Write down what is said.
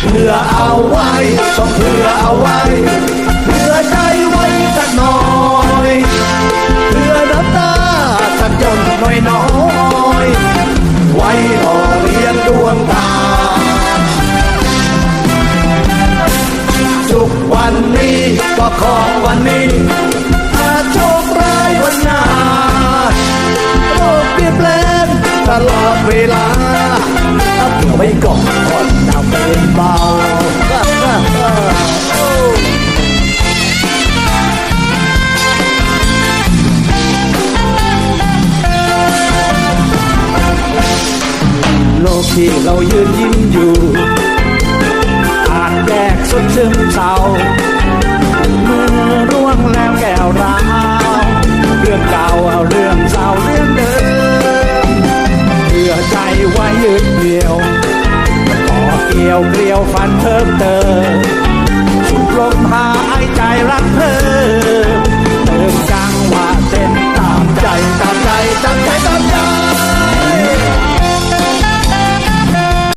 เพื่อเอาไว้ต้องเพื่อเอาไว้เพื่อใจไว้สักหน่อยเพื่อน้ำตาสักหยดน้อยน้อยไว้รอเรียนดวงตาสุขวันนี้ก็ของวันนี้ถ้าโชคร้ายวันหน้าโลกเปลี่ยนแปลงตลอดเวลา ที่เรายืนยิ้มอยู่ อาจแยกสุดชื่นเศร้าเมื่อร่วงแล้วแก้วราวเรื่องเก่าเรื่องเศร้าเรื่องเดิมเพื่อใจไว้ยืดเดียวขอเกี่ยวเกลียวฟันเพิ่มเติมสุดลมหายใจรักเธอ